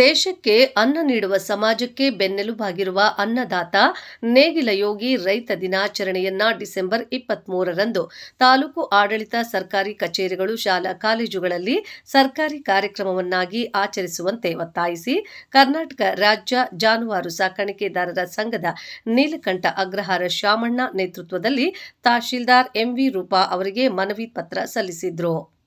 ದೇಶಕ್ಕೆ ಅನ್ನ ನೀಡುವ ಸಮಾಜಕ್ಕೆ ಬೆನ್ನೆಲುಬಾಗಿರುವ ಅನ್ನದಾತ ನೇಗಿಲ ಯೋಗಿ ರೈತ ದಿನಾಚರಣೆಯನ್ನ ಡಿಸೆಂಬರ್ ಇಪ್ಪತ್ಮೂರರಂದು ತಾಲೂಕು ಆಡಳಿತ ಸರ್ಕಾರಿ ಕಚೇರಿಗಳು, ಶಾಲಾ ಕಾಲೇಜುಗಳಲ್ಲಿ ಸರ್ಕಾರಿ ಕಾರ್ಯಕ್ರಮವನ್ನಾಗಿ ಆಚರಿಸುವಂತೆ ಒತ್ತಾಯಿಸಿ ಕರ್ನಾಟಕ ರಾಜ್ಯ ಜಾನುವಾರು ಸಾಕಾಣಿಕೆದಾರರ ಸಂಘದ ನೀಲಕಂಠ ಅಗ್ರಹಾರ ಶಾಮಣ್ಣ ನೇತೃತ್ವದಲ್ಲಿ ತಹಶೀಲ್ದಾರ್ ಎಂವಿ ರೂಪಾ ಅವರಿಗೆ ಮನವಿ ಪತ್ರ ಸಲ್ಲಿಸಿದ್ರು.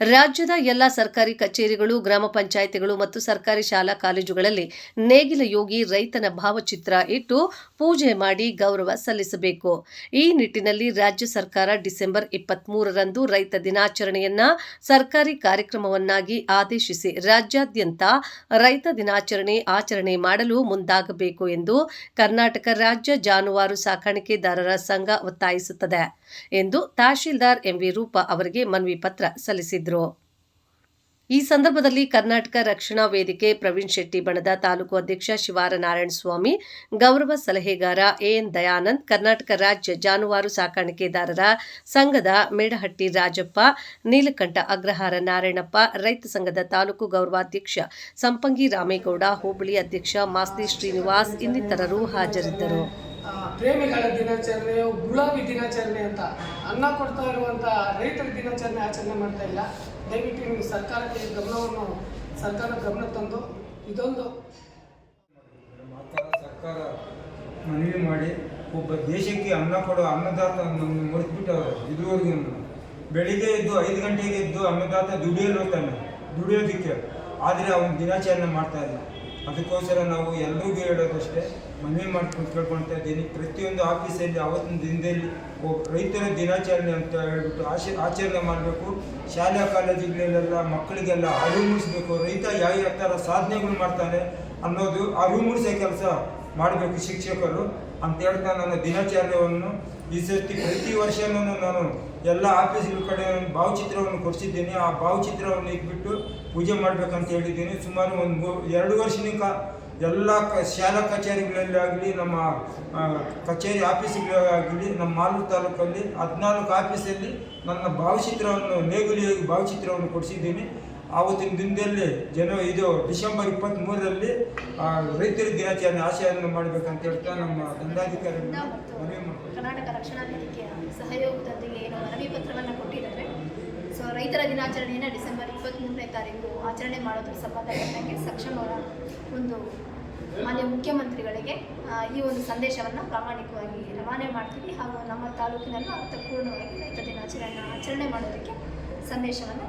ರಾಜ್ಯದ ಎಲ್ಲ ಸರ್ಕಾರಿ ಕಚೇರಿಗಳು, ಗ್ರಾಮ ಪಂಚಾಯಿತಿಗಳು ಮತ್ತು ಸರ್ಕಾರಿ ಶಾಲಾ ಕಾಲೇಜುಗಳಲ್ಲಿ ನೇಗಿಲ ಯೋಗಿ ರೈತನ ಭಾವಚಿತ್ರ ಇಟ್ಟು ಪೂಜೆ ಮಾಡಿ ಗೌರವ ಸಲ್ಲಿಸಬೇಕು. ಈ ನಿಟ್ಟಿನಲ್ಲಿ ರಾಜ್ಯ ಸರ್ಕಾರ ಡಿಸೆಂಬರ್ ಇಪ್ಪತ್ಮೂರರಂದು ರೈತ ದಿನಾಚರಣೆಯನ್ನ ಸರ್ಕಾರಿ ಕಾರ್ಯಕ್ರಮವನ್ನಾಗಿ ಆದೇಶಿಸಿ ರಾಜ್ಯಾದ್ಯಂತ ರೈತ ದಿನಾಚರಣೆ ಆಚರಣೆ ಮಾಡಲು ಮುಂದಾಗಬೇಕು ಎಂದು ಕರ್ನಾಟಕ ರಾಜ್ಯ ಜಾನುವಾರು ಸಾಕಾಣಿಕೆದಾರರ ಸಂಘ ಒತ್ತಾಯಿಸುತ್ತದೆ. ಎಂದು ತಹಶೀಲ್ದಾರ್ ಎಂವಿ ರೂಪಾ ಅವರಿಗೆ ಮನವಿ ಪತ್ರ ಸಲ್ಲಿಸಿದ್ರು. ಈ ಸಂದರ್ಭದಲ್ಲಿ ಕರ್ನಾಟಕ ರಕ್ಷಣಾ ವೇದಿಕೆ ಪ್ರವೀಣ್ ಶೆಟ್ಟಿ ಬಣದ ತಾಲೂಕು ಅಧ್ಯಕ್ಷ ಶಿವಾರ ನಾರಾಯಣ ಸ್ವಾಮಿ, ಗೌರವ ಸಲಹೆಗಾರ ಎಎನ್ ದಯಾನಂದ್, ಕರ್ನಾಟಕ ರಾಜ್ಯ ಜಾನುವಾರು ಸಾಕಾಣಿಕೆದಾರರ ಸಂಘದ ಮೇಡಹಟ್ಟಿ ರಾಜಪ್ಪ, ನೀಲಕಂಠ ಅಗ್ರಹಾರ ನಾರಾಯಣಪ್ಪ, ರೈತ ಸಂಘದ ತಾಲೂಕು ಗೌರವಾಧ್ಯಕ್ಷ ಸಂಪಂಗಿ ರಾಮೇಗೌಡ, ಹೋಬಳಿ ಅಧ್ಯಕ್ಷ ಮಾಸ್ತಿ ಶ್ರೀನಿವಾಸ್ ಇನ್ನಿತರರು ಹಾಜರಿದ್ದರು. ಪ್ರೇಮಿಗಳ ದಿನಾಚರಣೆ, ಗುಲಾಬಿ ದಿನಾಚರಣೆ ಅಂತ, ಅನ್ನ ಕೊಡ್ತಾ ಇರುವಂಥ ರೈತರ ದಿನಾಚರಣೆ ಆಚರಣೆ ಮಾಡ್ತಾ ಇಲ್ಲ. ದಯವಿಟ್ಟು ನೀವು ಸರ್ಕಾರಕ್ಕೆ ಗಮನವನ್ನು, ಸರ್ಕಾರ ಗಮನ ತಂದು ಇದೊಂದು ಸರ್ಕಾರ ಮನವಿ ಮಾಡಿ, ಒಬ್ಬ ದೇಶಕ್ಕೆ ಅನ್ನ ಕೊಡೋ ಅನ್ನದಾತ ನಮ್ಮನ್ನು ಇದುವರೆಗೂ ಬೆಳಿಗ್ಗೆ ಎದ್ದು ಐದು ಗಂಟೆಗೆ ಎದ್ದು ಅನ್ನದಾತ ದುಡಿಯಲು ತಾನೆ? ದುಡಿಯೋದಕ್ಕೆ. ಆದರೆ ಅವನು ದಿನಾಚರಣೆ ಮಾಡ್ತಾ ಇಲ್ಲ. ಅದಕ್ಕೋಸ್ಕರ ನಾವು ಎಲ್ರಿಗೂ ಹೇಳೋದಷ್ಟೇ, ಮನವಿ ಮಾಡ್ಕೊಂಡು ಕೇಳ್ಕೊಳ್ತಾ ಇದ್ದೀನಿ. ಪ್ರತಿಯೊಂದು ಆಫೀಸಲ್ಲಿ ಅವತ್ತಿನ ದಿನದಲ್ಲಿ ರೈತರ ದಿನಾಚರಣೆ ಅಂತ ಹೇಳ್ಬಿಟ್ಟು ಆಶ, ಆಚರಣೆ ಮಾಡಬೇಕು. ಶಾಲಾ ಕಾಲೇಜುಗಳಲ್ಲೆಲ್ಲ ಮಕ್ಕಳಿಗೆಲ್ಲ ಅರಿವು ಮೂಡಿಸ್ಬೇಕು. ರೈತ ಯಾವ ಯಾವ ಥರ ಸಾಧನೆಗಳು ಮಾಡ್ತಾನೆ ಅನ್ನೋದು ಅರಿವು ಮೂಡಿಸೋ ಕೆಲಸ ಮಾಡಬೇಕು ಶಿಕ್ಷಕರು. ಅಂತ ಹೇಳ್ತಾ ನನ್ನ ದಿನಚರ್ಯವನ್ನು ಈ ಸರ್ತಿ ಪ್ರತಿ ವರ್ಷನೂ ನಾನು ಎಲ್ಲ ಆಫೀಸ್ಗಳ ಕಡೆ ಭಾವಚಿತ್ರವನ್ನು ಕೊಡಿಸಿದ್ದೀನಿ. ಆ ಭಾವಚಿತ್ರವನ್ನು ಇಟ್ಬಿಟ್ಟು ಪೂಜೆ ಮಾಡಬೇಕಂತ ಹೇಳಿದ್ದೀನಿ. ಸುಮಾರು ಒಂದು ಎರಡು ವರ್ಷದಿಂದ ಎಲ್ಲ ಕ, ಶಾಲಾ ಕಚೇರಿಗಳಲ್ಲಿ ಆಗಲಿ, ನಮ್ಮ ಕಚೇರಿ ಆಫೀಸ್ಗಳಾಗಲಿ ನಮ್ಮ ಮಾಲೂರು ತಾಲೂಕಲ್ಲಿ ಹದಿನಾಲ್ಕು ಆಫೀಸಲ್ಲಿ ನನ್ನ ಭಾವಚಿತ್ರವನ್ನು, ನೇಗುಲಿಯಾಗಿ ಭಾವಚಿತ್ರವನ್ನು ಕೊಡಿಸಿದ್ದೀನಿ. ಆವತ್ತಿನ ದಿನದಲ್ಲಿ ಜನ ಇದು ಡಿಸೆಂಬರ್ ಇಪ್ಪತ್ತ್ಮೂರರಲ್ಲಿ ರೈತರ ದಿನಾಚರಣೆ ಆಶಯವನ್ನು ಮಾಡಬೇಕಂತ ಹೇಳ್ತಾ ನಮ್ಮ ದಂಡಾಧಿಕಾರಿ ಮನವಿ ಮಾಡ್ತಾರೆ ಕರ್ನಾಟಕ ರಕ್ಷಣಾ ವೇದಿಕೆಯ ಸಹಯೋಗದೊಂದಿಗೆ ಏನು ಮನವಿ ಪತ್ರವನ್ನು ಕೊಟ್ಟಿದ್ದಾರೆ. ಸೊ ರೈತರ ದಿನಾಚರಣೆಯನ್ನು ಡಿಸೆಂಬರ್ ಇಪ್ಪತ್ತ್ಮೂರನೇ ತಾರೀಕು ಆಚರಣೆ ಮಾಡೋದ್ರ ಸಂಬಂಧಪಟ್ಟಂಗೆ ಸಕ್ಷಮರ ಒಂದು ಮಾನ್ಯ ಮುಖ್ಯಮಂತ್ರಿಗಳಿಗೆ ಈ ಒಂದು ಸಂದೇಶವನ್ನು ಪ್ರಾಮಾಣಿಕವಾಗಿ ರವಾನೆ ಮಾಡ್ತೀವಿ. ಹಾಗೂ ನಮ್ಮ ತಾಲೂಕಿನಲ್ಲೂ ಅರ್ಥಪೂರ್ಣವಾಗಿ ರೈತ ದಿನಾಚರಣೆಯನ್ನು ಆಚರಣೆ ಮಾಡೋದಕ್ಕೆ ಸಂದೇಶವನ್ನು